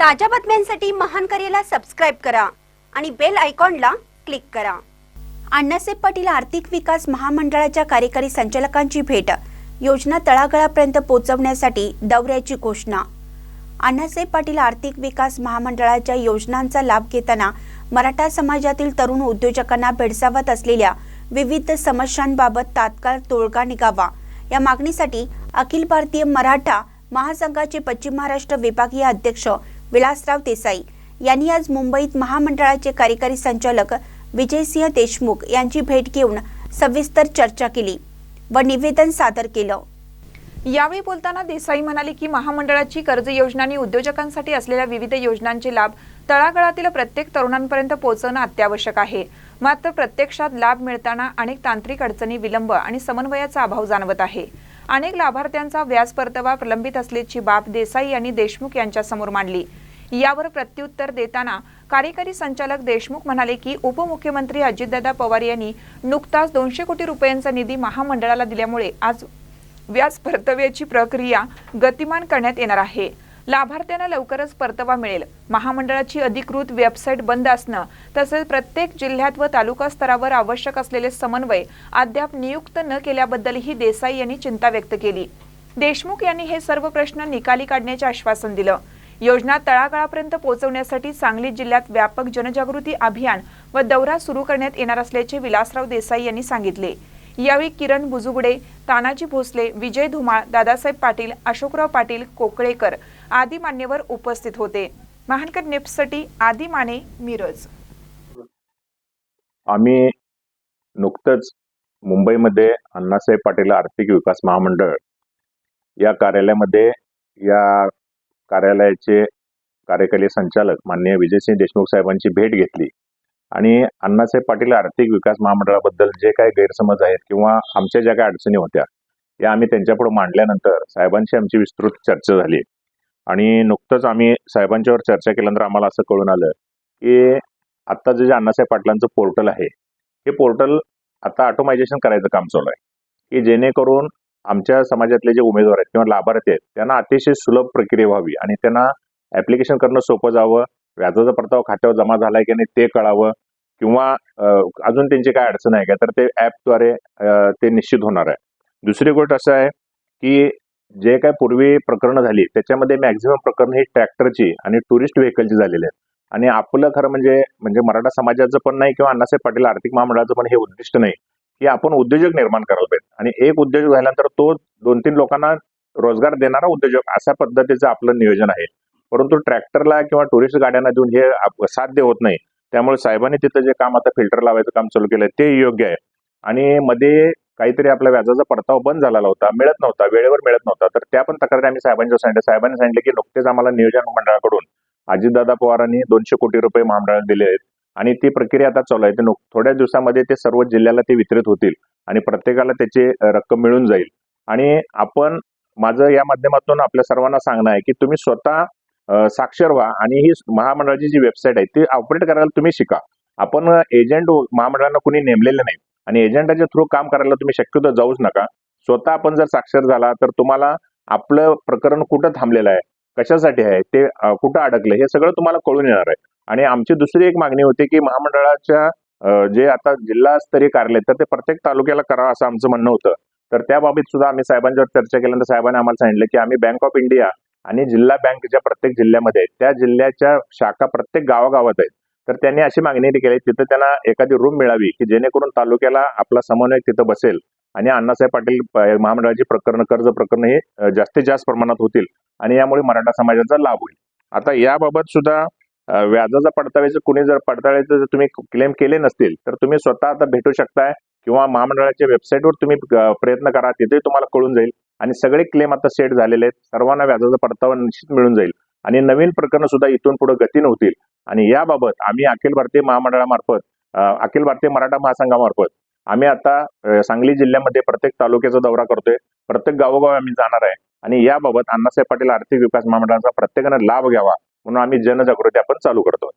ताज्या बातम्यांसाठी महान करेला सबस्क्राईब करा आणि बेल आयकॉनला क्लिक करा. अण्णासाहेब पाटील आर्थिक विकास महामंडळाच्या कार्यकारी संचालकांची भेट योजना तळागळापर्यंत पोहोचवण्यासाठी दौऱ्याची घोषणा. अण्णासाहेब पाटील आर्थिक विकास महामंडळाच्या योजनांचा लाभ घेताना मराठा समाजातील तरुण उद्योजकांना भेडसावत असलेल्या विविध समस्यांबाबत तात्काळ तोडगा निघावा. या मागणीसाठी अखिल भारतीय मराठा महासंघाचे पश्चिम महाराष्ट्र विभागीय अध्यक्ष विलासराव देसाई यांनी आज मुंबईत महामंडळाचे कार्यकारी संचालक विजयसिंह देशमुख यांची भेट घेऊन सविस्तर चर्चा केली व निवेदन सादर केलं. यावेळी बोलताना देसाई म्हणाले की महामंडळाची कर्ज योजना आणि उद्योजकांसाठी असलेल्या विविध योजनांचे लाभ तळागाळातील प्रत्येक तरुणांपर्यंत पोहोचवणं अत्यावश्यक आहे. मात्र प्रत्यक्षात लाभ मिळताना अनेक तांत्रिक अडचणी विलंब आणि समन्वयाचा अभाव जाणवत आहे. अनेक लाभार्थ्यांचा व्याज परतावा प्रलंबित असल्याची बाब देसाई यांनी देशमुख यांच्यासमोर मांडली. यावर प्रत्युत्तर देताना कार्यकारी संचालक देशमुख म्हणाले की उपमुख्यमंत्री अजितदादा पवार यांनी नुकताच दोनशे कोटी रुपयांचा निधी महामंडळाला दिल्यामुळे आज व्याज परतव्याची प्रक्रिया गतिमान करण्यात येणार आहे. लाभार्थ्यांना लवकरच परतावा मिळेल. महामंडळाची अधिकृत वेबसाईट बंद असणं तसेच प्रत्येक जिल्ह्यात व तालुका स्तरावर आवश्यक असलेले समन्वय अद्याप नियुक्त न केल्याबद्दलही देसाई यांनी चिंता व्यक्त केली. देशमुख यांनी हे सर्व प्रश्न निकाली काढण्याचे आश्वासन दिलं. योजना तळागाळापर्यंत पोहोचवण्यासाठी सांगली जिल्ह्यात व्यापक जनजागृती अभियान व दौरा सुरू करण्यात येणार असल्याचे विलासराव देसाई यांनी सांगितले. यावेळी किरण बुजुगडे तानाजी भोसले विजय धुमाळ दादासाहेब पाटील अशोकराव पाटील कोकळेकर आदी मान्यवर उपस्थित होते. महानकर नेप्ससाठी आदी माने मिरज. आम्ही नुकतंच मुंबईमध्ये अण्णासाहेब पाटील आर्थिक विकास महामंडळ या कार्यालयामध्ये या कार्यालयाचे कार्यकारी संचालक माननीय विजयसिंह देशमुख साहेबांची भेट घेतली. आणि अण्णासाहेब पाटील आर्थिक विकास महामंडळाबद्दल जे काही गैरसमज आहेत किंवा आमच्या ज्या काही अडचणी होत्या या आम्ही त्यांच्यापुढे मांडल्यानंतर साहेबांशी आमची विस्तृत चर्चा झाली. आणि नुकतंच आम्ही साहेबांच्यावर चर्चा केल्यानंतर आम्हाला असं कळून आलं की आत्ता जे अण्णासाहेब पाटलांचं पोर्टल आहे हे पोर्टल आता ऑटोमायझेशन करायचं काम चालू आहे. की जेणेकरून आमच्या समाजातले जे उमेदवार आहेत किंवा लाभार्थी आहेत त्यांना अतिशय सुलभ प्रक्रिया व्हावी आणि त्यांना ऍप्लिकेशन करणं सोपं जावं व्याजाचा परतावा खात्यावर जमा झालाय की नाही ते कळावं किंवा अजून त्यांची काय अडचण आहे का तर ते ऍपद्वारे ते निश्चित होणार आहे. दुसरी गोष्ट असं आहे की जे काय पूर्वी प्रकरणं झाली त्याच्यामध्ये मॅक्झिमम प्रकरण ही ट्रॅक्टरची आणि टुरिस्ट व्हेकलची झालेली आहेत. आणि आपलं खरं म्हणजे म्हणजे मराठा समाजाचं पण नाही किंवा अण्णासाहेब पाटील आर्थिक महामंडळाचं पण हे उद्दिष्ट नाही. की आपण उद्योजक निर्माण करायला पाहिजे. आणि एक उद्योजक झाल्यानंतर तो दोन तीन लोकांना रोजगार देणारा उद्योजक अशा पद्धतीचं आपलं नियोजन आहे. परंतु ट्रॅक्टरला किंवा टुरिस्ट गाड्यांना देऊन हे साध्य होत नाही. त्यामुळे साहेबांनी तिथं जे काम आता फिल्टर लावायचं काम चालू केलंय ते योग्य आहे. आणि मध्ये काहीतरी आपल्या व्याजाचा परतावा बंद झालेला होता मिळत नव्हता वेळेवर मिळत नव्हता. तर त्या पण तक्रारी आम्ही साहेबांच्या सांगितलं साहेबांनी सांगितलं की नुकतेच आम्हाला नियोजन मंडळाकडून अजितदादा पवारांनी दोनशे कोटी रुपये महामंडळाला दिले आहेत. आणि ती प्रक्रिया आता चालू आहे. ते थोड्या दिवसामध्ये ते सर्व जिल्ह्याला ते वितरित होतील आणि प्रत्येकाला त्याची रक्कम मिळून जाईल. आणि आपण माझं या माध्यमातून आपल्या सर्वांना सांगणं आहे की तुम्ही स्वतः साक्षर व्हा आणि ही महामंडळाची जी वेबसाईट आहे ती ऑपरेट करायला तुम्ही शिका. आपण एजंट हो, महामंडळांना कुणी नेमलेले नाही आणि एजंटाच्या थ्रू काम करायला तुम्ही शक्यतो जाऊच नका. स्वतः आपण जर साक्षर झाला तर तुम्हाला आपलं प्रकरण कुठं थांबलेलं आहे कशासाठी आहे ते कुठं अडकलं हे सगळं तुम्हाला कळून येणार आहे. आणि आमची दुसरी एक मागणी होती की महामंडळाच्या जे आता जिल्हास्तरीय कार्यालय तर ते प्रत्येक तालुक्याला करावं असं आमचं म्हणणं होतं. तर त्या बाबतीत सुद्धा आम्ही साहेबांच्यावर चर्चा केल्यानंतर साहेबांनी आम्हाला सांगितलं की आम्ही बँक ऑफ इंडिया आणि जिल्हा बँक ज्या प्रत्येक जिल्ह्यामध्ये आहेत त्या जिल्ह्याच्या शाखा प्रत्येक गावागावात आहेत. तर त्यांनी अशी मागणी केली तिथं त्यांना एखादी रूम मिळावी की जेणेकरून तालुक्याला आपला समन्वय तिथं बसेल आणि अण्णासाहेब पाटील महामंडळाची प्रकरण कर्ज प्रकरण हे जास्तीत जास्त प्रमाणात होतील आणि यामुळे मराठा समाजाचा लाभ होईल. आता याबाबत सुद्धा व्याजाचा पडताळ्याचं कुणी जर पडताळ्याचं जर तुम्ही क्लेम केले नसतील तर तुम्ही स्वतः आता भेटू शकताय किंवा महामंडळाच्या वेबसाईटवर तुम्ही प्रयत्न करा तिथे तुम्हाला कळून जाईल. आणि सगळे क्लेम आता सेट झालेले आहेत. सर्वांना व्याजाचा परतावा निश्चित मिळून जाईल. आणि नवीन प्रकरण सुद्धा इथून पुढे गतीनं होतील आणि याबाबत आम्ही अखिल भारतीय महामंडळामार्फत अखिल भारतीय मराठा महासंघामार्फत आम्ही आता सांगली जिल्ह्यामध्ये प्रत्येक तालुक्याचा दौरा करतोय. प्रत्येक गावोगाव आम्ही जाणार आहे. आणि याबाबत अण्णासाहेब पाटील आर्थिक विकास महामंडळाचा प्रत्येकानं लाभ घ्यावा. म्हणून आम्ही जनजागृती आपण चालू करतो